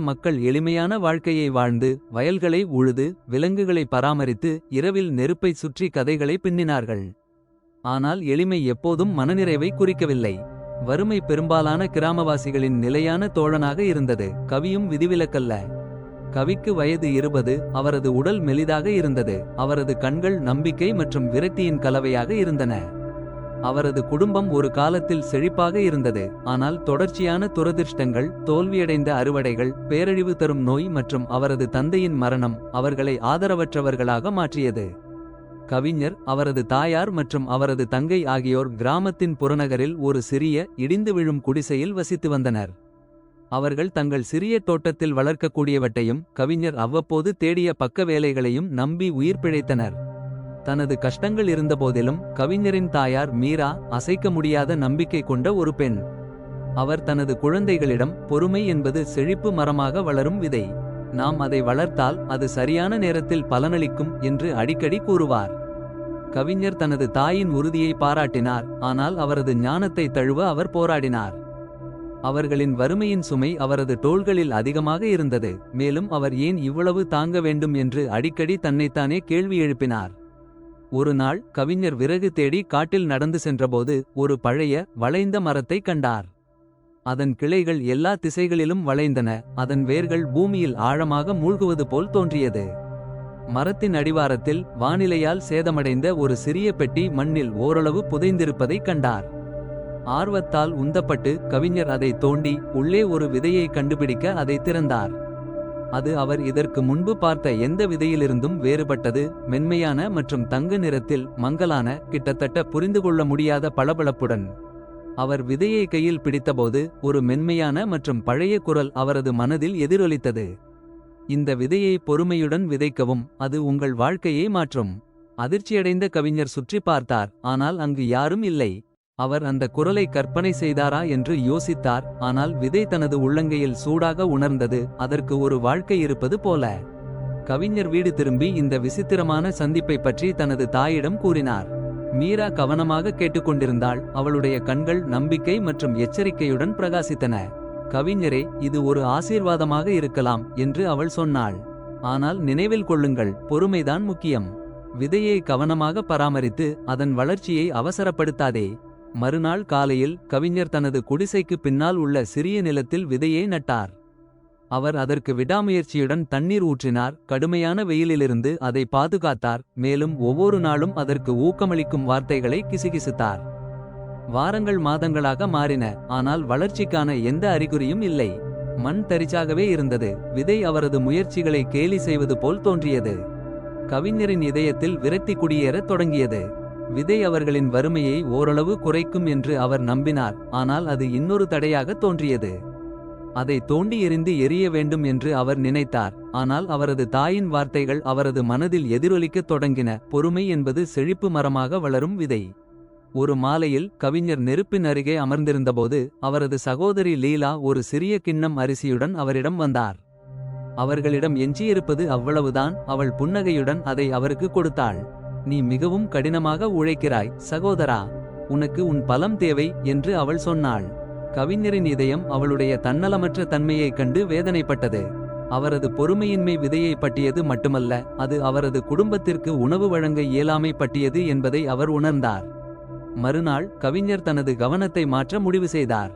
மக்கள் எளிமையான வாழ்க்கையை வாழ்ந்து வயல்களை உழுது விலங்குகளை பராமரித்து இரவில் நெருப்பை சுற்றி கதைகளை பின்னினார்கள். ஆனால் எளிமை எப்போதும் மனநிறைவை குறிக்கவில்லை. வறுமை பெரும்பாலான கிராமவாசிகளின் நிலையான தோழனாக இருந்தது. கவியும் விதிவிலக்கல்ல. கவிக்கு வயது இருபது அவரது உடல் மெலிதாக இருந்தது. அவரது கண்கள் நம்பிக்கை மற்றும் விரக்தியின் கலவையாக இருந்தன. அவரது குடும்பம் ஒரு காலத்தில் செழிப்பாக இருந்தது. ஆனால் தொடர்ச்சியான துரதிர்ஷ்டங்கள் தோல்வியடைந்த அறுவடைகள் பேரழிவு தரும் நோய் மற்றும் அவரது தந்தையின் மரணம் அவர்களை ஆதரவற்றவர்களாக மாற்றியது. கவிஞர் அவரது தாயார் மற்றும் அவரது தங்கை ஆகியோர் கிராமத்தின் புறநகரில் ஒரு சிறிய இடிந்து விழும் குடிசையில் வசித்து வந்தனர். அவர்கள் தங்கள் சிறிய தோட்டத்தில் வளர்க்கக்கூடியவற்றையும் கவிஞர் அவ்வப்போது தேடிய பக்க வேலைகளையும் நம்பி உயிர் பிழைத்தனர். தனது கஷ்டங்கள் இருந்தபோதிலும் கவிஞரின் தாயார் மீரா அசைக்க முடியாத நம்பிக்கை கொண்ட ஒரு பெண். அவர் தனது குழந்தைகளிடம் பொறுமை என்பது செழிப்பு மரமாக வளரும் விதை. நாம் அதை வளர்த்தால் அது சரியான நேரத்தில் பலனளிக்கும் என்று அடிக்கடி கூறுவார். கவிஞர் தனது தாயின் உறுதியை பாராட்டினார் ஆனால் அவரது ஞானத்தை தழுவ அவர் போராடினார். அவர்களின் வறுமையின் சுமை அவரது தோள்களில் அதிகமாக இருந்தது மேலும் அவர் ஏன் இவ்வளவு தாங்க வேண்டும் என்று அடிக்கடி தன்னைத்தானே கேள்வி எழுப்பினார். ஒரு நாள் கவிஞர் விறகு தேடி காட்டில் நடந்து சென்றபோது ஒரு பழைய வளைந்த மரத்தை கண்டார். அதன் கிளைகள் எல்லா திசைகளிலும் வளைந்தன அதன் வேர்கள் பூமியில் ஆழமாக மூழ்குவது போல் தோன்றியது. மரத்தின் அடிவாரத்தில் வானிலையால் சேதமடைந்த ஒரு சிறிய பெட்டி மண்ணில் ஓரளவு புதைந்திருப்பதைக் கண்டார். ஆர்வத்தால் உந்தப்பட்டு கவிஞர் அதை தோண்டி உள்ளே ஒரு விதையை கண்டுபிடிக்க அதை திறந்தார். அது அவர் இதற்கு முன்பு பார்த்த எந்த விதையிலிருந்தும் வேறுபட்டது மென்மையான மற்றும் தங்க நிறத்தில் மங்கலான கிட்டத்தட்ட புரிந்து கொள்ள முடியாத பளபளப்புடன். அவர் விதையை கையில் பிடித்தபோது ஒரு மென்மையான மற்றும் பழைய குரல் அவரது மனதில் எதிரொலித்தது. இந்த விதையை பொறுமையுடன் விதைக்கவும் அது உங்கள் வாழ்க்கையை மாற்றும். அதிர்ச்சியடைந்த கவிஞர் சுற்றி பார்த்தார் ஆனால் அங்கு யாரும் இல்லை. அவர் அந்த குரலை கற்பனை செய்தாரா என்று யோசித்தார். ஆனால் விதை தனது உள்ளங்கையில் சூடாக உணர்ந்தது. அதற்கு ஒரு வாழ்க்கை இருப்பது போல. கவிஞர் வீடு திரும்பி இந்த விசித்திரமான சந்திப்பை பற்றி தனது தாயிடம் கூறினார். மீரா கவனமாக கேட்டுக்கொண்டிருந்தாள். அவளுடைய கண்கள் நம்பிக்கை மற்றும் எச்சரிக்கையுடன் பிரகாசித்தன. கவிஞரே இது ஒரு ஆசீர்வாதமாக இருக்கலாம் என்று அவள் சொன்னாள். ஆனால் நினைவில் கொள்ளுங்கள் பொறுமைதான் முக்கியம். விதையை கவனமாக பராமரித்து அதன் வளர்ச்சியை அவசரப்படுத்தாதே. மறுநாள் காலையில் கவிஞர் தனது குடிசைக்கு பின்னால் உள்ள சிறிய நிலத்தில் விதையை நட்டார். அவர் அதற்கு விடாமுயற்சியுடன் தண்ணீர் ஊற்றினார். கடுமையான வெயிலிலிருந்து அதை பாதுகாத்தார். மேலும் ஒவ்வொரு நாளும் அதற்கு ஊக்கமளிக்கும் வார்த்தைகளை கிசுகிசுத்தார். வாரங்கள் மாதங்களாக மாறின. ஆனால் வளர்ச்சிக்கான எந்த அறிகுறியும் இல்லை. மண் தரிச்சாகவே இருந்தது. விதை அவரது முயற்சிகளை கேலி செய்வது போல் தோன்றியது. கவிஞரின் இதயத்தில் விரக்தி குடியேறத் தொடங்கியது. விதை அவர்களின் வறுமையை ஓரளவு குறைக்கும் என்று அவர் நம்பினார். ஆனால் அது இன்னொரு தடையாக தோன்றியது. அதை தோண்டி எறிந்து எரிய வேண்டும் என்று அவர் நினைத்தார். ஆனால் அவரது தாயின் வார்த்தைகள் அவரது மனதில் எதிரொலிக்கத் தொடங்கின. பொறுமை என்பது செழிப்பு மரமாக வளரும் விதை. ஒரு மாலையில் கவிஞர் நெருப்பின் அருகே அமர்ந்திருந்தபோது அவரது சகோதரி லீலா ஒரு சிறிய கிண்ணம் அரிசியுடன் அவரிடம் வந்தார். அவர்களிடம் எஞ்சியிருப்பது அவ்வளவுதான். அவள் புன்னகையுடன் அதை அவருக்கு கொடுத்தாள். நீ மிகவும் கடினமாக உழைக்கிறாய் சகோதரா உனக்கு உன் பலம் தேவை என்று அவள் சொன்னாள். கவிஞரின் இதயம் அவளுடைய தன்னலமற்ற தன்மையைக் கண்டு வேதனைப்பட்டது. அவரது பொறுமையின்மை விதையை பட்டியது மட்டுமல்ல அது அவரது குடும்பத்திற்கு உணவு வழங்க இயலாமை பட்டியது என்பதை அவர் உணர்ந்தார். மறுநாள் கவிஞர் தனது கவனத்தை மாற்ற முடிவு செய்தார்.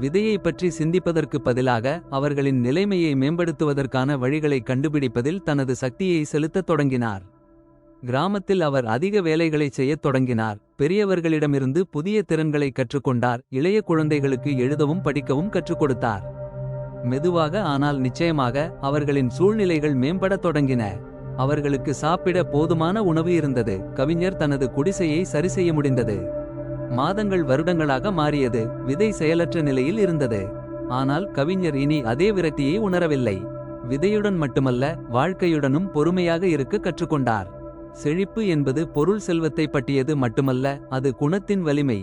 விதையை பற்றி சிந்திப்பதற்கு பதிலாக அவர்களின் நிலைமையை மேம்படுத்துவதற்கான வழிகளை கண்டுபிடிப்பதில் தனது சக்தியை செலுத்தத் தொடங்கினார். கிராமத்தில் அவர் அதிக வேலைகளை செய்யத் தொடங்கினார். பெரியவர்களிடமிருந்து புதிய திறன்களை கற்றுக்கொண்டார். இளைய குழந்தைகளுக்கு எழுதவும் படிக்கவும் கற்றுக் கொடுத்தார். மெதுவாக ஆனால் நிச்சயமாக அவர்களின் சூழ்நிலைகள் மேம்படத் தொடங்கின. அவர்களுக்கு சாப்பிட போதுமான உணவு இருந்தது. கவிஞர் தனது குடிசையை சரிசெய்ய முடிந்தது. மாதங்கள் வருடங்களாக மாறியது. விதை செயலற்ற நிலையில் இருந்தது. ஆனால் கவிஞர் இனி அதே விரக்தியை உணரவில்லை. விதையுடன் மட்டுமல்ல வாழ்க்கையுடனும் பொறுமையாக இருக்க கற்றுக்கொண்டார். செழிப்பு என்பது பொருள் செல்வத்தை பற்றியது மட்டுமல்ல அது குணத்தின் வலிமை.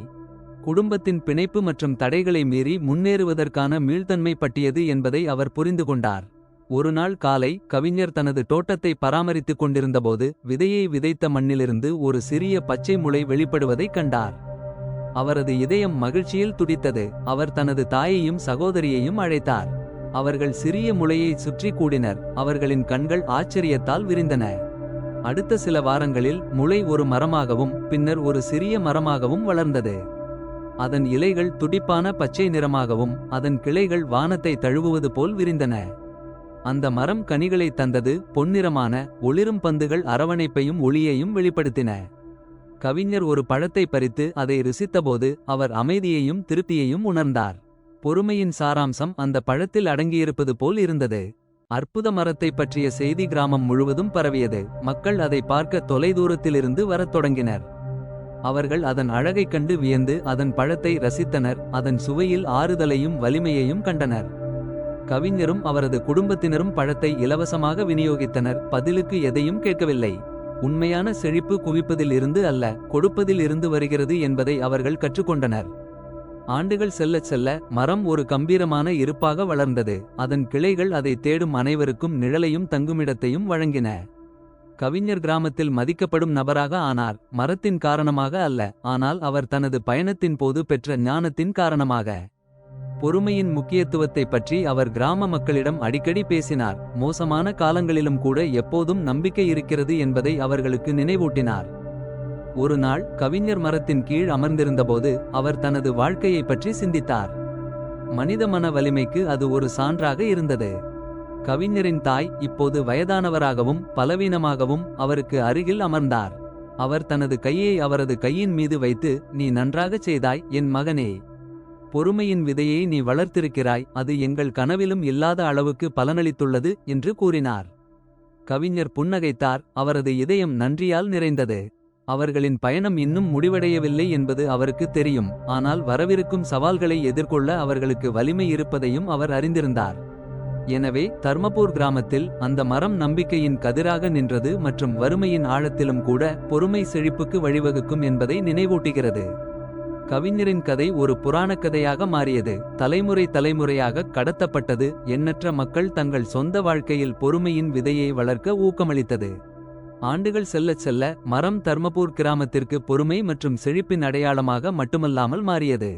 குடும்பத்தின் பிணைப்பு மற்றும் தடைகளை மீறி முன்னேறுவதற்கான மீள்தன்மை பற்றியது என்பதை அவர் புரிந்து கொண்டார். ஒருநாள் காலை கவிஞர் தனது தோட்டத்தை பராமரித்துக் கொண்டிருந்தபோது விதையை விதைத்த மண்ணிலிருந்து ஒரு சிறிய பச்சை முளை வெளிப்படுவதைக் கண்டார். அவரது இதயம் மகிழ்ச்சியில் துடித்தது. அவர் தனது தாயையும் சகோதரியையும் அழைத்தார். அவர்கள் சிறிய முளையை சுற்றி கூடினர். அவர்களின் கண்கள் ஆச்சரியத்தால் விரிந்தன. அடுத்த சில வாரங்களில் முளை ஒரு மரமாகவும் பின்னர் ஒரு சிறிய மரமாகவும் வளர்ந்தது. அதன் இலைகள் துடிப்பான பச்சை நிறமாகவும் அதன் கிளைகள் வானத்தை தழுவுவது போல் விரிந்தன. அந்த மரம் கனிகளை தந்தது பொன்னிறமான ஒளிரும் பந்துகள் அரவணைப்பையும் ஒளியையும் வெளிப்படுத்தின. கவிஞர் ஒரு பழத்தை பறித்து அதை ருசித்தபோது அவர் அமைதியையும் திருப்தியையும் உணர்ந்தார். பொறுமையின் சாராம்சம் அந்த பழத்தில் அடங்கியிருப்பது போல் இருந்தது. அற்புத மரத்தைப் பற்றிய செய்தி கிராமம் முழுவதும் பரவியது. மக்கள் அதை பார்க்க தொலைதூரத்திலிருந்து வரத் தொடங்கினர். அவர்கள் அதன் அழகைக் கண்டு வியந்து அதன் பழத்தை ரசித்தனர். அதன் சுவையில் ஆறுதலையும் வலிமையையும் கண்டனர். கவிஞரும் அவரது குடும்பத்தினரும் பழத்தை இலவசமாக விநியோகித்தனர். பதிலுக்கு எதையும் கேட்கவில்லை. உண்மையான செழிப்பு குவிப்பதில் இருந்து அல்ல கொடுப்பதில் இருந்து வருகிறது என்பதை அவர்கள் கற்றுக்கொண்டனர். ஆண்டுகள் செல்லச் செல்ல மரம் ஒரு கம்பீரமான இருப்பாக வளர்ந்தது. அதன் கிளைகள் அதை தேடும் அனைவருக்கும் நிழலையும் தங்குமிடத்தையும் வழங்கின. கவிஞர் கிராமத்தில் மதிக்கப்படும் நபராக ஆனார். மரத்தின் காரணமாக அல்ல ஆனால் அவர் தனது பயணத்தின் போது பெற்ற ஞானத்தின் காரணமாக. பொறுமையின் முக்கியத்துவத்தைப் பற்றி அவர் கிராம மக்களிடம் அடிக்கடி பேசினார். மோசமான காலங்களிலும் கூட எப்போதும் நம்பிக்கை இருக்கிறது என்பதை அவர்களுக்கு நினைவூட்டினார். ஒரு நாள் கவிஞர் மரத்தின் கீழ் அமர்ந்திருந்தபோது அவர் தனது வாழ்க்கையைப் பற்றி சிந்தித்தார். மனித மன வலிமைக்கு அது ஒரு சான்றாக இருந்தது. கவிஞரின் தாய் இப்போது வயதானவராகவும் பலவீனமாகவும் அவருக்கு அருகில் அமர்ந்தார். அவர் தனது கையை அவரது கையின் மீது வைத்து நீ நன்றாகச் செய்தாய் என் மகனே. பொறுமையின் விதையை நீ வளர்த்திருக்கிறாய் அது எங்கள் கனவிலும் இல்லாத அளவுக்கு பலனளித்துள்ளது என்று கூறினார். கவிஞர் புன்னகைத்தார் அவரது இதயம் நன்றியால் நிறைந்தது. அவர்களின் பயணம் இன்னும் முடிவடையவில்லை என்பது அவருக்கு தெரியும். ஆனால் வரவிருக்கும் சவால்களை எதிர்கொள்ள அவர்களுக்கு வலிமை இருப்பதையும் அவர் அறிந்திருந்தார். எனவே தர்மபூர் கிராமத்தில் அந்த மரம் நம்பிக்கையின் கதிராக நின்றது மற்றும் வறுமையின் ஆழத்திலும் கூட பொறுமை செழிப்புக்கு வழிவகுக்கும் என்பதை நினைவூட்டுகிறது. கவிஞரின் கதை ஒரு புராணக் கதையாக மாறியது. தலைமுறை தலைமுறையாக கடத்தப்பட்டது. எண்ணற்ற மக்கள் தங்கள் சொந்த வாழ்க்கையில் பொறுமையின் விதையை வளர்க்க ஊக்கமளித்தது. ஆண்டுகள் செல்லச் செல்ல மரம் தர்மபூர் கிராமத்திற்கு பொறுமை மற்றும் செழிப்பின் அடையாளமாக மட்டுமல்லாமல் மாறியது.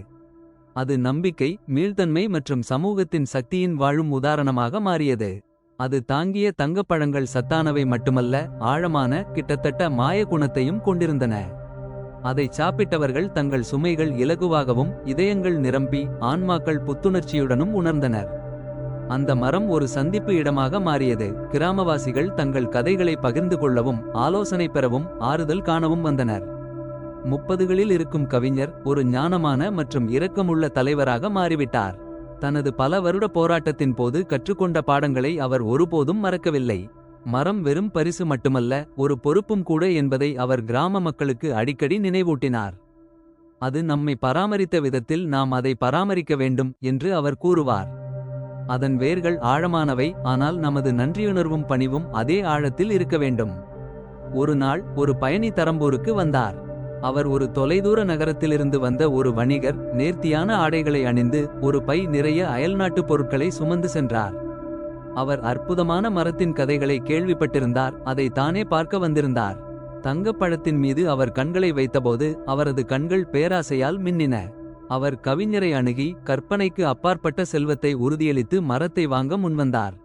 அது நம்பிக்கை மீள்தன்மை மற்றும் சமூகத்தின் சக்தியின் வாழும் உதாரணமாக மாறியது. அது தாங்கிய தங்கப்பழங்கள் சத்தானவை மட்டுமல்ல ஆழமான கிட்டத்தட்ட மாய குணத்தையும் கொண்டிருந்தன. அதைச் சாப்பிட்டவர்கள் தங்கள் சுமைகள் இலகுவாகவும் இதயங்கள் நிரம்பி ஆன்மாக்கள் புத்துணர்ச்சியுடனும் உணர்ந்தனர். அந்த மரம் ஒரு சந்திப்பு இடமாக மாறியது. கிராமவாசிகள் தங்கள் கதைகளை பகிர்ந்து கொள்ளவும் ஆலோசனை பெறவும் ஆறுதல் காணவும் வந்தனர். முப்பதுகளில் இருக்கும் கவிஞர் ஒரு ஞானமான மற்றும் இரக்கமுள்ள தலைவராக மாறிவிட்டார். தனது பல வருட போராட்டத்தின் போது கற்றுக்கொண்ட பாடங்களை அவர் ஒருபோதும் மறக்கவில்லை. மரம் வெறும் பரிசு மட்டுமல்ல ஒரு பொறுப்பும் கூட என்பதை அவர் கிராம மக்களுக்கு அடிக்கடி நினைவூட்டினார். அது நம்மை பராமரித்த விதத்தில் நாம் அதை பராமரிக்க வேண்டும் என்று அவர் கூறுவார். அதன் வேர்கள் ஆழமானவை ஆனால் நமது நன்றியுணர்வும் பணிவும் அதே ஆழத்தில் இருக்க வேண்டும். ஒரு நாள் ஒரு பயணி தரம்பூருக்கு வந்தார். அவர் ஒரு தொலைதூர நகரத்திலிருந்து வந்த ஒரு வணிகர் நேர்த்தியான ஆடைகளை அணிந்து ஒரு பை நிறைய அயல்நாட்டு பொருட்களை சுமந்து சென்றார். அவர் அற்புதமான மரத்தின் கதைகளை கேள்விப்பட்டிருந்தார் அதை தானே பார்க்க வந்திருந்தார். தங்கப்பழத்தின் மீது அவர் கண்களை வைத்தபோது அவரது கண்கள் பேராசையால் மின்னின. அவர் கவிஞரை அணுகி கற்பனைக்கு அப்பாற்பட்ட செல்வத்தை உறுதியளித்து மரத்தை வாங்க முன்வந்தார்.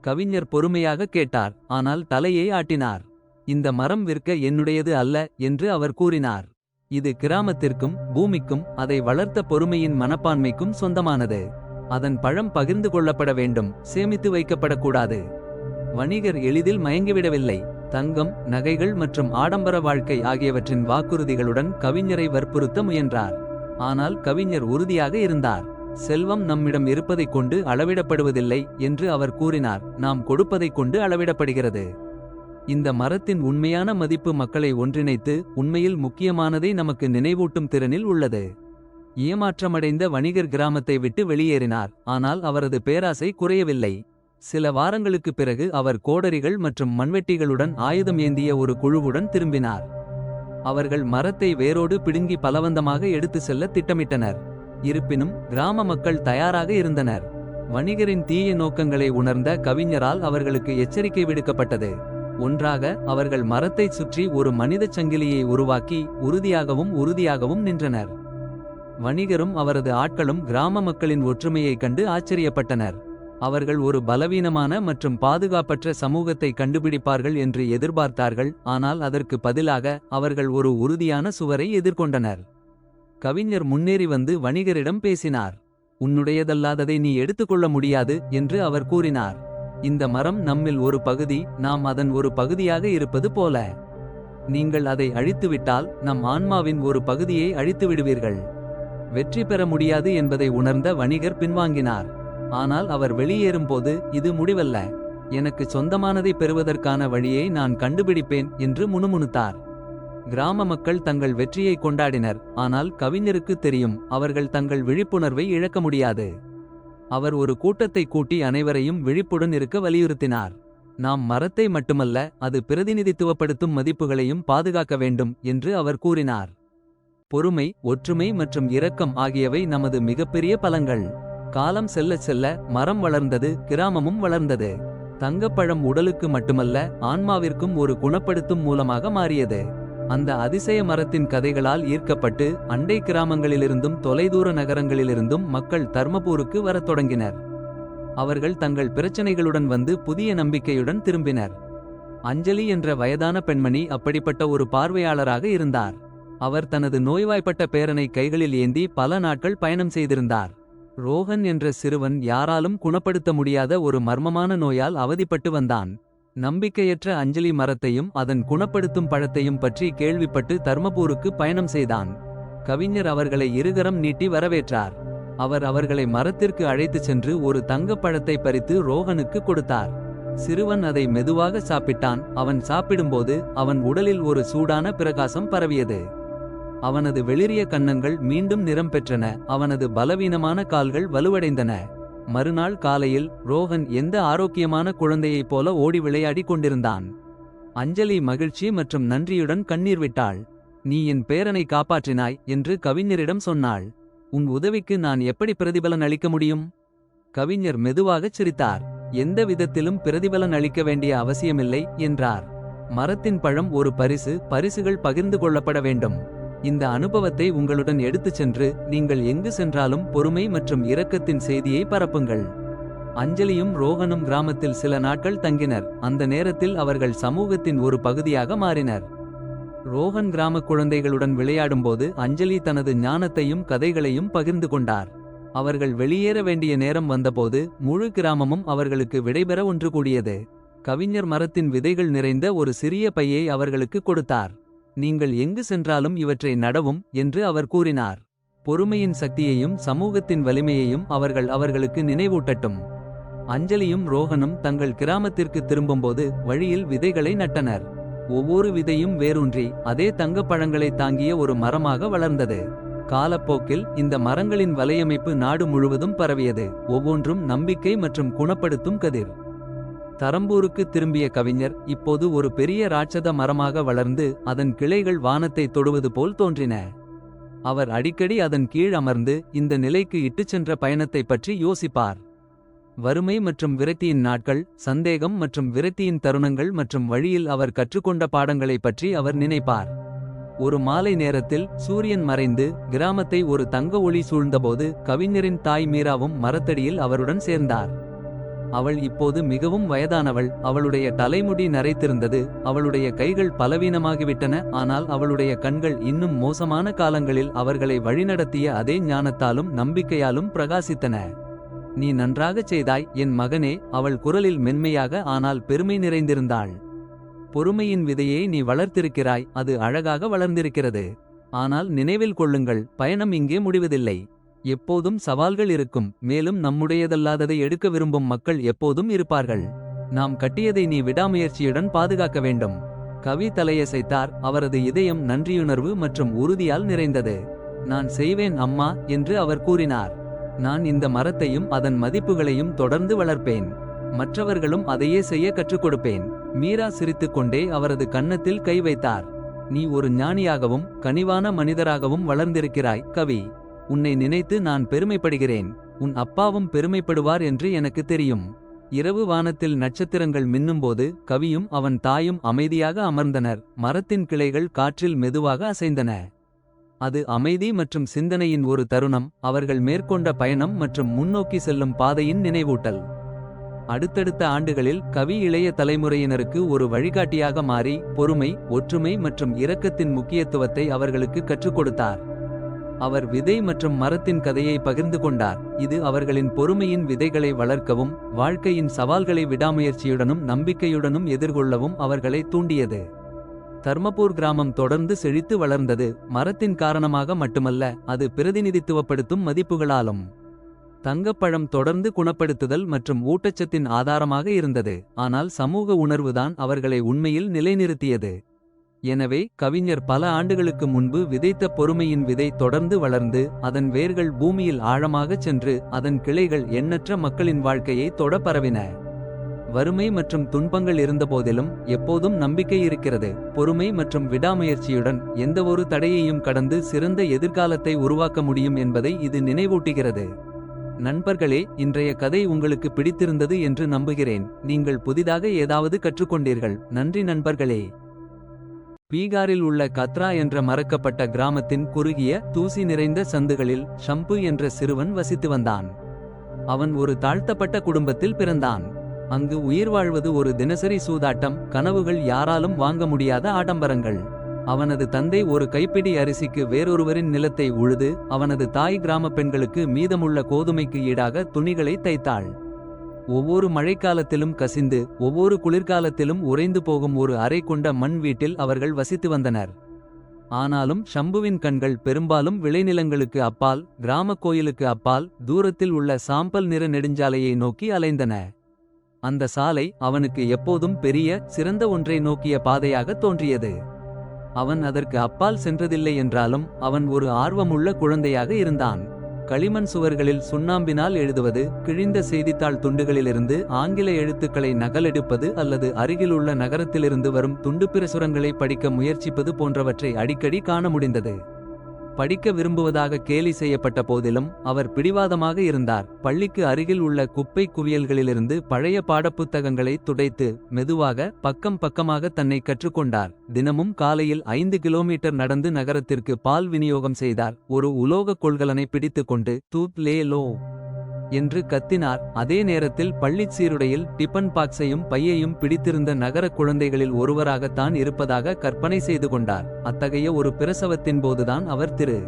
கவிஞர் பொறுமையாக கேட்டார் ஆனால் தலையை ஆட்டினார். இந்த மரம் விற்க என்னுடையது அல்ல என்று அவர் கூறினார். இது கிராமத்திற்கும் பூமிக்கும் அதை வளர்த்த பொறுமையின் மனப்பான்மைக்கும் சொந்தமானது. அதன் பழம் பகிர்ந்து கொள்ளப்பட வேண்டும் சேமித்து வைக்கப்படக்கூடாது. வணிகர் எளிதில் மயங்கிவிடவில்லை. தங்கம் நகைகள் மற்றும் ஆடம்பர வாழ்க்கை ஆகியவற்றின் வாக்குறுதிகளுடன் கவிஞரை வற்புறுத்த முயன்றார். ஆனால் கவிஞர் உறுதியாக இருந்தார். செல்வம் நம்மிடம் இருப்பதைக் கொண்டு அளவிடப்படுவதில்லை என்று அவர் கூறினார். நாம் கொடுப்பதைக் கொண்டு அளவிடப்படுகிறது. இந்த மரத்தின் உண்மையான மதிப்பு மக்களை ஒன்றிணைத்து உண்மையில் முக்கியமானதை நமக்கு நினைவூட்டும் திறனில் உள்ளது. ஏமாற்றமடைந்த வணிகர் கிராமத்தை விட்டு வெளியேறினார். ஆனால் அவரது பேராசை குறையவில்லை. சில வாரங்களுக்குப் பிறகு அவர் கோடரிகள் மற்றும் மண்வெட்டிகளுடன் ஆயுதம் ஏந்திய ஒரு குழுவுடன் திரும்பினார். அவர்கள் மரத்தை வேரோடு பிடுங்கி பலவந்தமாக எடுத்து செல்ல திட்டமிட்டனர். இருப்பினும் கிராம மக்கள் தயாராக இருந்தனர். வணிகரின் தீய நோக்கங்களை உணர்ந்த கவிஞரால் அவர்களுக்கு எச்சரிக்கை விடுக்கப்பட்டது. ஒன்றாக அவர்கள் மரத்தைச் சுற்றி ஒரு மனிதச் சங்கிலியை உருவாக்கி உறுதியாகவும் உறுதியாகவும் நின்றனர். வணிகரும் அவரது ஆட்களும் கிராம மக்களின் ஒற்றுமையைக் கண்டு ஆச்சரியப்பட்டனர். அவர்கள் ஒரு பலவீனமான மற்றும் பாதுகாப்பற்ற சமூகத்தை கண்டுபிடிப்பார்கள் என்று எதிர்பார்த்தார்கள் ஆனால் அதற்கு பதிலாக அவர்கள் ஒரு உறுதியான சுவரை எதிர்கொண்டனர். கவிஞர் முன்னேறி வந்து வணிகரிடம் பேசினார் உன்னுடையதல்லாததை நீ எடுத்துக்கொள்ள முடியாது என்று அவர் கூறினார். இந்த மரம் நம்மில் ஒரு பகுதி நாம் அதன் ஒரு பகுதியாக இருப்பது போல. நீங்கள் அதை அழித்துவிட்டால் நம் ஆன்மாவின் ஒரு பகுதியை அழித்து விடுவீர்கள் வெற்றி பெற முடியாது என்பதை உணர்ந்த வணிகர் பின்வாங்கினார். ஆனால் அவர் வெளியேறும்போது இது முடிவல்ல. எனக்கு சொந்தமானதை பெறுவதற்கான வழியை நான் கண்டுபிடிப்பேன் என்று முணுமுணுத்தார். கிராம மக்கள் தங்கள் வெற்றியை கொண்டாடினர். ஆனால் கவிஞருக்கு தெரியும் அவர்கள் தங்கள் விழிப்புணர்வை இழக்க முடியாது. அவர் ஒரு கூட்டத்தை கூட்டி அனைவரையும் விழிப்புடன் இருக்க வலியுறுத்தினார். நாம் மரத்தை மட்டுமல்ல அது பிரதிநிதித்துவப்படுத்தும் மதிப்புகளையும் பாதுகாக்க வேண்டும் என்று அவர் கூறினார். பொறுமை ஒற்றுமை மற்றும் இரக்கம் ஆகியவை நமது மிகப்பெரிய பலங்கள் காலம் செல்ல செல்ல மரம் வளர்ந்தது கிராமமும் வளர்ந்தது. தங்கப்பழம் உடலுக்கு மட்டுமல்ல ஆன்மாவிற்கும் ஒரு குணப்படுத்தும் மூலமாக மாறியது. அந்த அதிசய மரத்தின் கதைகளால் ஈர்க்கப்பட்டு அண்டை கிராமங்களிலிருந்தும் தொலைதூர நகரங்களிலிருந்தும் மக்கள் தர்மபூருக்கு வரத் தொடங்கினர். அவர்கள் தங்கள் பிரச்சனைகளுடன் வந்து புதிய நம்பிக்கையுடன் திரும்பினர். அஞ்சலி என்ற வயதான பெண்மணி அப்படிப்பட்ட ஒரு பார்வையாளராக இருந்தார். அவர் தனது நோய்வாய்ப்பட்ட பேரனை கைகளில் ஏந்தி பல நாட்கள் பயணம் செய்திருந்தார். ரோஹன் என்ற சிறுவன் யாராலும் குணப்படுத்த முடியாத ஒரு மர்மமான நோயால் அவதிப்பட்டு வந்தான். நம்பிக்கையற்ற அஞ்சலி மரத்தையும் அதன் குணப்படுத்தும் பழத்தையும் பற்றி கேள்விப்பட்டு தர்மபூருக்கு பயணம் செய்தான். கவிஞர் அவர்களை இருகரம் நீட்டி வரவேற்றார். அவர் அவர்களை மரத்திற்கு அழைத்துச் சென்று ஒரு தங்கப் பழத்தை பறித்து ரோஹனுக்கு கொடுத்தார். சிறுவன் அதை மெதுவாக சாப்பிட்டான். அவன் சாப்பிடும்போது அவன் உடலில் ஒரு சூடான பிரகாசம் பரவியது. அவனது வெளிரிய கன்னங்கள் மீண்டும் நிறம் பெற்றன அவனது பலவீனமான கால்கள் வலுவடைந்தன. மறுநாள் காலையில் ரோஹன் எந்த ஆரோக்கியமான குழந்தையைப் போல ஓடி விளையாடி கொண்டிருந்தான். அஞ்சலி மகிழ்ச்சி மற்றும் நன்றியுடன் கண்ணீர் விட்டாள். நீ என் பேரனை காப்பாற்றினாய் என்று கவிஞரிடம் சொன்னாள். உன் உதவிக்கு நான் எப்படி பிரதிபலன் அளிக்க முடியும்? கவிஞர் மெதுவாகச் சிரித்தார். எந்த விதத்திலும் பிரதிபலன் அளிக்க வேண்டிய அவசியமில்லை என்றார். மரத்தின் பழம் ஒரு பரிசு பரிசுகள் பகிர்ந்து கொள்ளப்பட வேண்டும். இந்த அனுபவத்தை உங்களுடன் எடுத்துச் சென்று நீங்கள் எங்கு சென்றாலும் பொறுமை மற்றும் இரக்கத்தின் செய்தியை பரப்புங்கள். அஞ்சலியும் ரோகனும் கிராமத்தில் சில நாட்கள் தங்கினர். அந்த நேரத்தில் அவர்கள் சமூகத்தின் ஒரு பகுதியாக மாறினர். ரோஹன் கிராம குழந்தைகளுடன் விளையாடும்போது அஞ்சலி தனது ஞானத்தையும் கதைகளையும் பகிர்ந்து கொண்டார். அவர்கள் வெளியேற வேண்டிய நேரம் வந்தபோது முழு கிராமமும் அவர்களுக்கு விடைபெற ஒன்று கூடியது. கவிஞர் மரத்தின் விதைகள் நிறைந்த ஒரு சிறிய பையை அவர்களுக்கு கொடுத்தார். நீங்கள் எங்கு சென்றாலும் இவற்றை நடவும் என்று அவர் கூறினார். பொறுமையின் சக்தியையும் சமூகத்தின் வலிமையையும் அவர்கள் அவர்களுக்கு நினைவூட்டட்டும். அஞ்சலியும் ரோஹனும் தங்கள் கிராமத்திற்கு திரும்பும்போது வழியில் விதைகளை நட்டனர். ஒவ்வொரு விதையும் வேரூன்றி அதே தங்கப்பழங்களை தாங்கிய ஒரு மரமாக வளர்ந்தது. காலப்போக்கில் இந்த மரங்களின் வலையமைப்பு நாடு முழுவதும் பரவியது. ஒவ்வொன்றும் நம்பிக்கை மற்றும் குணப்படுத்தும் கதிர். தரம்பூருக்கு திரும்பிய கவிஞர் இப்போது ஒரு பெரிய ராட்சத மரமாக வளர்ந்து அதன் கிளைகள் வானத்தை தொடுவது போல் தோன்றின. அவர் அடிக்கடி அதன் கீழ் அமர்ந்து இந்த நிலைக்கு இட்டுச் சென்ற பயணத்தைப் பற்றி யோசிப்பார். வறுமை மற்றும் விரக்தியின் நாட்கள் சந்தேகம் மற்றும் விரக்தியின் தருணங்கள் மற்றும் வழியில் அவர் கற்றுக்கொண்ட பாடங்களைப் பற்றி அவர் நினைப்பார். ஒரு மாலை நேரத்தில் சூரியன் மறைந்து கிராமத்தை ஒரு தங்க ஒளி சூழ்ந்தபோது கவிஞரின் தாய் மீராவும் மரத்தடியில் அவருடன் சேர்ந்தார். அவள் இப்போது மிகவும் வயதானவள். அவளுடைய தலைமுடி நரைத்திருந்தது. அவளுடைய கைகள் பலவீனமாகிவிட்டன. ஆனால் அவளுடைய கண்கள் இன்னும் மோசமான காலங்களில் அவர்களை வழிநடத்திய அதே ஞானத்தாலும் நம்பிக்கையாலும் பிரகாசித்தன. நீ நன்றாகச் செய்தாய். என் மகனே. அவள் குரலில் மென்மையாக ஆனால் பெருமை நிறைந்திருந்தாள். பொறுமையின் விதையை நீ வளர்த்திருக்கிறாய். அது அழகாக வளர்ந்திருக்கிறது. ஆனால் நினைவில் கொள்ளுங்கள். பயணம் இங்கே முடிவதில்லை. எப்போதும் சவால்கள் இருக்கும் மேலும் நம்முடையதல்லாததை எடுக்க விரும்பும் மக்கள் எப்போதும் இருப்பார்கள். நாம் கட்டியதை நீ விடாமுயற்சியுடன் பாதுகாக்க வேண்டும். கவி தலையசைத்தார் அவரது இதயம் நன்றியுணர்வு மற்றும் உறுதியால் நிறைந்தது. நான் செய்வேன் அம்மா என்று அவர் கூறினார். நான் இந்த மரத்தையும் அதன் மதிப்புகளையும் தொடர்ந்து வளர்ப்பேன். மற்றவர்களும் அதையே செய்ய கற்றுக் கொடுப்பேன். மீரா சிரித்துக்கொண்டே அவரது கன்னத்தில் கை வைத்தார். நீ ஒரு ஞானியாகவும் கனிவான மனிதராகவும் வளர்ந்திருக்கிறாய் கவி. உன்னை நினைத்து நான் பெருமைப்படுகிறேன். உன் அப்பாவும் பெருமைப்படுவார் என்று எனக்கு தெரியும். இரவு வானத்தில் நட்சத்திரங்கள் மின்னும்போது கவியும் அவன் தாயும் அமைதியாக அமர்ந்தனர். மரத்தின் கிளைகள் காற்றில் மெதுவாக அசைந்தன. அது அமைதி மற்றும் சிந்தனையின் ஒரு தருணம். அவர்கள் மேற்கொண்ட பயணம் மற்றும் முன்னோக்கி செல்லும் பாதையின் நினைவூட்டல். அடுத்தடுத்த ஆண்டுகளில் கவி இளைய தலைமுறையினருக்கு ஒரு வழிகாட்டியாக மாறி பொறுமை ஒற்றுமை மற்றும் இரக்கத்தின் முக்கியத்துவத்தை அவர்களுக்கு கற்றுக் கொடுத்தார். அவர் விதை மற்றும் மரத்தின் கதையை பகிர்ந்து கொண்டார். இது அவர்களின் பொறுமையின் விதைகளை வளர்க்கவும் வாழ்க்கையின் சவால்களை விடாமுயற்சியுடனும் நம்பிக்கையுடனும் எதிர்கொள்ளவும் அவர்களை தூண்டியது. தர்மபூர் கிராமம் தொடர்ந்து செழித்து வளர்ந்தது. மரத்தின் காரணமாக மட்டுமல்ல அது பிரதிநிதித்துவப்படுத்தும் மதிப்புகளாலும் தங்கப்பழம் தொடர்ந்து குணப்படுத்துதல் மற்றும் ஊட்டச்சத்தின் ஆதாரமாக இருந்தது. ஆனால் சமூக உணர்வுதான் அவர்களை உண்மையில் நிலைநிறுத்தியது. எனவே கவிஞர் பல ஆண்டுகளுக்கு முன்பு விதைத்த பொறுமையின் விதை தொடர்ந்து வளர்ந்து அதன் வேர்கள் பூமியில் ஆழமாகச் சென்று அதன் கிளைகள் எண்ணற்ற மக்களின் வாழ்க்கையை தொட பரவின வறுமை மற்றும் துன்பங்கள் இருந்தபோதிலும் எப்போதும் நம்பிக்கை இருக்கிறது. பொறுமை மற்றும் விடாமுயற்சியுடன் எந்தவொரு தடையையும் கடந்து சிறந்த எதிர்காலத்தை உருவாக்க முடியும் என்பதை இது நினைவூட்டுகிறது. நண்பர்களே இன்றைய கதை உங்களுக்கு பிடித்திருந்தது என்று நம்புகிறேன். நீங்கள் புதிதாக ஏதாவது கற்றுக்கொண்டீர்கள். நன்றி நண்பர்களே. பீகாரில் உள்ள கத்ரா என்ற மறக்கப்பட்ட கிராமத்தின் குறுகிய தூசி நிறைந்த சந்துகளில் ஷம்பு என்ற சிறுவன் வசித்து வந்தான். அவன் ஒரு தாழ்த்தப்பட்ட குடும்பத்தில் பிறந்தான். அங்கு உயிர் வாழ்வது ஒரு தினசரி சூதாட்டம் கனவுகள் யாராலும் வாங்க முடியாத ஆடம்பரங்கள். அவனது தந்தை ஒரு கைப்பிடி அரிசிக்கு வேறொருவரின் நிலத்தை உழுது அவனது தாய் கிராம பெண்களுக்கு மீதமுள்ள கோதுமைக்கு ஈடாக துணிகளை தைத்தாள். ஒவ்வொரு மழைக்காலத்திலும் கசிந்து ஒவ்வொரு குளிர்காலத்திலும் உறைந்து போகும் ஒரு அறை கொண்ட மண் வீட்டில் அவர்கள் வசித்து வந்தனர். ஆனாலும் ஷம்புவின் கண்கள் பெரும்பாலும் விளைநிலங்களுக்கு அப்பால் கிராமக் கோயிலுக்கு அப்பால் தூரத்தில் உள்ள சாம்பல் நிற நெடுஞ்சாலையை நோக்கி அலைந்தன. அந்த சாலை அவனுக்கு எப்போதும் பெரிய சிறந்த ஒன்றை நோக்கிய பாதையாக தோன்றியது. அவன் அதற்கு அப்பால் சென்றதில்லை என்றாலும் அவன் ஒரு ஆர்வமுள்ள குழந்தையாக இருந்தான். களிமண் சுவர்களில் சுண்ணாம்பினால் எழுதுவது கிழிந்த செய்தித்தாள் துண்டுகளிலிருந்து ஆங்கில எழுத்துக்களை நகலெடுப்பது அல்லது அருகிலுள்ள நகரத்திலிருந்து வரும் துண்டுப்பிரசுரங்களை படிக்க முயற்சிப்பது போன்றவற்றை அடிக்கடி காண முடிந்தது. படிக்க விரும்புவதாக கேலி செய்யப்பட்ட போதிலும் அவர் பிடிவாதமாக இருந்தார். பள்ளிக்கு அருகில் உள்ள குப்பை குவியல்களிலிருந்து பழைய பாடப்புத்தகங்களை துடைத்து மெதுவாக பக்கம் பக்கமாக தன்னை கற்றுக்கொண்டார். தினமும் காலையில் ஐந்து கிலோமீட்டர் நடந்து நகரத்திற்கு பால் விநியோகம் செய்தார். ஒரு உலோக கொள்கலனை பிடித்துக்கொண்டு தூத் லே லோ என்று கத்தினார். அதே நேரத்தில் பள்ளிச் சீருடையில் டிபன் பாக்ஸையும் பையையும் பிடித்திருந்த நகரக் குழந்தைகளில் ஒருவராகத்தான் இருப்பதாக கற்பனை செய்து கொண்டார். அத்தகைய ஒரு பிரசவத்தின் போதுதான் அவர் திரு.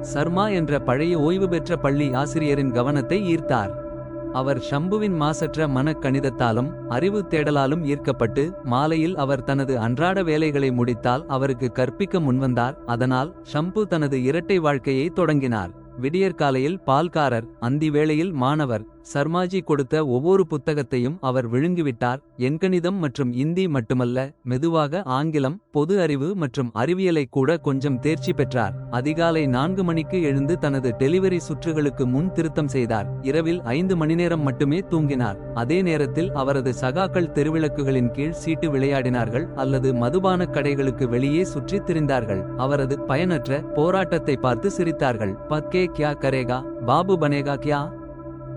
சர்மா என்ற பழைய ஓய்வு பெற்ற பள்ளி ஆசிரியரின் கவனத்தை ஈர்த்தார். அவர் ஷம்புவின் மாசற்ற மனக்கணிதத்தாலும் அறிவு தேடலாலும் ஈர்க்கப்பட்டு மாலையில் அவர் தனது அன்றாட வேலைகளை முடித்தால் அவருக்கு கற்பிக்க முன்வந்தார். அதனால் ஷம்பு தனது இரட்டை வாழ்க்கையை தொடங்கினார். விடியற்காலையில் பால்காரர் அந்தி வேளையில் மாணவர். சர்மாஜி கொடுத்த ஒவ்வொரு புத்தகத்தையும் அவர் விழுங்கிவிட்டார். எண்கணிதம் மற்றும் இந்தி மட்டுமல்ல மெதுவாக ஆங்கிலம் பொது அறிவு மற்றும் அறிவியலை கூட கொஞ்சம் தேர்ச்சி பெற்றார். அதிகாலை நான்கு மணிக்கு எழுந்து தனது டெலிவரி சுற்றுகளுக்கு முன் திருத்தம் செய்தார். இரவில் ஐந்து மணிநேரம் மட்டுமே தூங்கினார். அதே நேரத்தில் அவரது சகாக்கள் தெருவிளக்குகளின் கீழ் சீட்டு விளையாடினார்கள் அல்லது மதுபானக் கடைகளுக்கு வெளியே சுற்றித் திரிந்தார்கள். அவரது பயனற்ற போராட்டத்தை பார்த்து சிரித்தார்கள். பக்கே கியா கரேகா பாபு பனேகா கியா?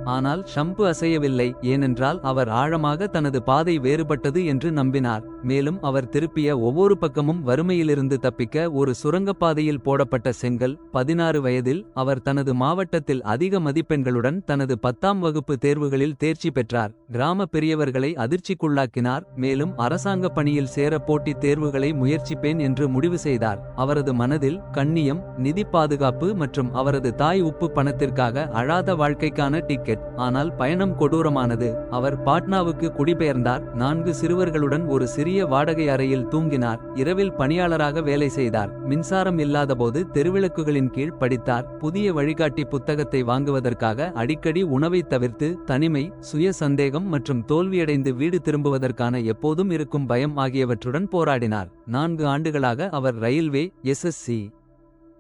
ஆனால் ஷம்பு அசையவில்லை ஏனென்றால் அவர் ஆழமாக தனது பாதை வேறுபட்டது என்று நம்பினார். மேலும் அவர் திருப்பிய ஒவ்வொரு பக்கமும் வறுமையிலிருந்து தப்பிக்க ஒரு சுரங்கப்பாதையில் போடப்பட்ட செங்கல் பதினாறு வயதில் அவர் தனது மாவட்டத்தில் அதிக மதிப்பெண்களுடன் தனது பத்தாம் வகுப்பு தேர்வுகளில் தேர்ச்சி பெற்றார். கிராம பெரியவர்களை அதிர்ச்சிக்குள்ளாக்கினார் மேலும் அரசாங்க பணியில் சேர போட்டித் தேர்வுகளை முயற்சிப்பேன் என்று முடிவு செய்தார். அவரது மனதில் கண்ணியம் நிதி பாதுகாப்பு மற்றும் அவரது தாய் உப்பு பணத்திற்காக அழாத வாழ்க்கைக்கான டிக்கெட் ஆனால் பயணம் கொடூரமானது. அவர் பாட்னாவுக்கு குடிபெயர்ந்தார். நான்கு சிறுவர்களுடன் ஒரு சிறிய வாடகை அறையில் தூங்கினார். இரவில் பணியாளராக வேலை செய்தார். மின்சாரம் இல்லாதபோது தெருவிளக்குகளின் கீழ் படித்தார். புதிய வழிகாட்டி புத்தகத்தை வாங்குவதற்காக அடிக்கடி உணவை தவிர்த்து தனிமை சுய சந்தேகம் மற்றும் தோல்வியடைந்து வீடு திரும்புவதற்கான எப்போதும் இருக்கும் பயம் ஆகியவற்றுடன் போராடினார். நான்கு ஆண்டுகளாக அவர் ரயில்வே எஸ்எஸ்சி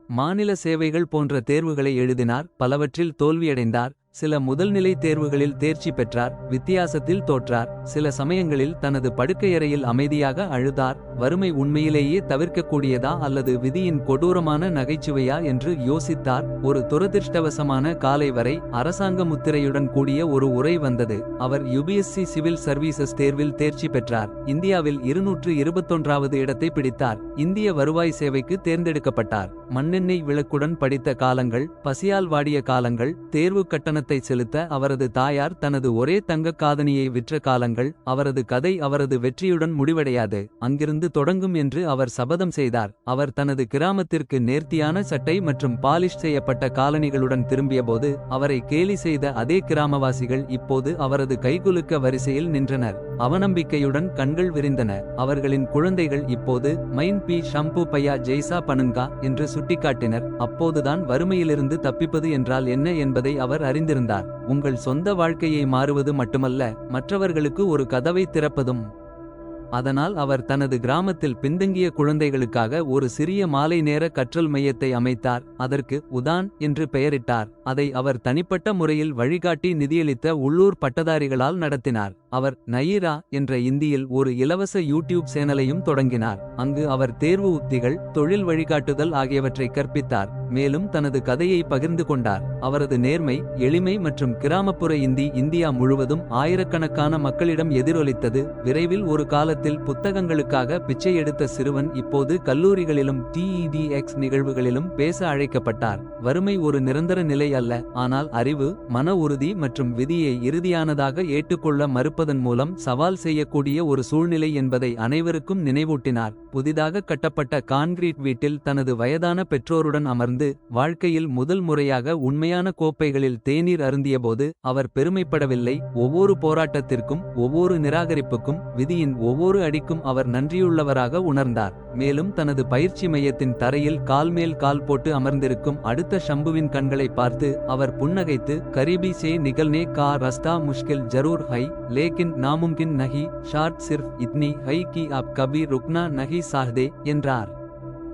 மாநில சேவைகள் போன்ற தேர்வுகளை எழுதினார். பலவற்றில் தோல்வியடைந்தார். சில முதல்நிலை தேர்வுகளில் தேர்ச்சி பெற்றார் வித்தியாசத்தில் தோற்றார் சில சமயங்களில் தனது படுக்கையறையில் அமைதியாக அழுதார் வறுமை உண்மையிலேயே தவிர்க்கக்கூடியதா அல்லது விதியின் கொடூரமான நகைச்சுவையா என்று யோசித்தார். ஒரு துரதிர்ஷ்டவசமான காலை வரை அரசாங்க முத்திரையுடன் கூடிய ஒரு உரை வந்தது. அவர் யுபிஎஸ்சி சிவில் சர்வீசஸ் தேர்வில் தேர்ச்சி பெற்றார். இந்தியாவில் இருநூற்று இருபத்தொன்றாவது இடத்தை பிடித்தார். இந்திய வருவாய் சேவைக்கு தேர்ந்தெடுக்கப்பட்டார். மண்ணெண்ணெய் விளக்குடன் படித்த காலங்கள் பசியால் வாடிய காலங்கள் தேர்வு கட்டண கட்டணத்தை செலுத்த அவரது தாயார் தனது ஒரே தங்கக் காதணியை விற்ற காலங்கள் அவரது கதை அவரது வெற்றியுடன் முடிவடையாது. அங்கிருந்து தொடங்கும் என்று அவர் சபதம் செய்தார். அவர் தனது கிராமத்திற்கு நேர்த்தியான சட்டை மற்றும் பாலிஷ் செய்யப்பட்ட காலணிகளுடன் திரும்பியபோது அவரை கேலி செய்த அதே கிராமவாசிகள் இப்போது அவரது கைகுலுக்க வரிசையில் நின்றனர். அவநம்பிக்கையுடன் கண்கள் விரிந்தன. அவர்களின் குழந்தைகள் இப்போது மைன் பி ஷம்பு பையா ஜெய்சா பனுங்கா என்று சுட்டிக்காட்டினர். அப்போதுதான் வறுமையிலிருந்து தப்பிப்பது என்றால் என்ன என்பதை அவர் அறிந்து அறிந்திருந்தார் உங்கள் சொந்த வாழ்க்கையை மாறுவது மட்டுமல்ல மற்றவர்களுக்கு ஒரு கதவை திறப்பதும். அதனால் அவர் தனது கிராமத்தில் பின்தங்கிய குழந்தைகளுக்காக ஒரு சிறிய மாலை நேர கற்றல் மையத்தை அமைத்தார். அதற்கு உதான் என்று பெயரிட்டார். அதை அவர் தனிப்பட்ட முறையில் வழிகாட்டி நிதியளித்த உள்ளூர் பட்டதாரிகளால் நடத்தினார். அவர் நயீரா என்ற இந்தியில் ஒரு இலவச யூடியூப் சேனலையும் தொடங்கினார். அங்கு அவர் தேர்வு உத்திகள் தொழில் வழிகாட்டுதல் ஆகியவற்றை கற்பித்தார். மேலும் தனது கதையை பகிர்ந்து கொண்டார். அவரது நேர்மை எளிமை மற்றும் கிராமப்புற இந்தி இந்தியா முழுவதும் ஆயிரக்கணக்கான மக்களிடம் எதிரொலித்தது. விரைவில் ஒரு காலத்தில் புத்தகங்களுக்காக பிச்சை எடுத்த சிறுவன் இப்போது கல்லூரிகளிலும் டிஇடி எக்ஸ் நிகழ்வுகளிலும் பேச அழைக்கப்பட்டார். வறுமை ஒரு நிரந்தர நிலை அல்ல. ஆனால் அறிவு மன உறுதி மற்றும் விதியை இறுதியானதாக ஏற்றுக்கொள்ள மறுப்பதன் மூலம் சவால் செய்யக்கூடிய ஒரு சூழ்நிலை என்பதை அனைவருக்கும் நினைவூட்டினார். புதிதாக கட்டப்பட்ட கான்கிரீட் வீட்டில் தனது வயதான பெற்றோருடன் அமர்ந்து வாழ்க்கையில் முதல் முறையாக உண்மையான கோப்பைகளில் தேநீர் அருந்தியபோது அவர் பெருமைப்படவில்லை. ஒவ்வொரு போராட்டத்திற்கும் ஒவ்வொரு நிராகரிப்புக்கும் விதியின் ஒவ்வொரு அடிக்கும் அவர் நன்றியுள்ளவராக உணர்ந்தார். மேலும் தனது பயிற்சி மையத்தின் தரையில் கால் மேல் கால் போட்டு அமர்ந்திருக்கும் அடுத்த ஷம்புவின் கண்களை பார்த்து அவர் புன்னகைத்து கரீபி சே நிகழ்னே கா ரஸ்தா முஷ்கில் ஜரூர் ஹை லே லேக்கின் நாமும்கின் நஹி ஷார்ட் சிர்ஃப் இத்னி ஹை கி அப் கபி ருக்னா நஹி சாஹ்தே என்றார்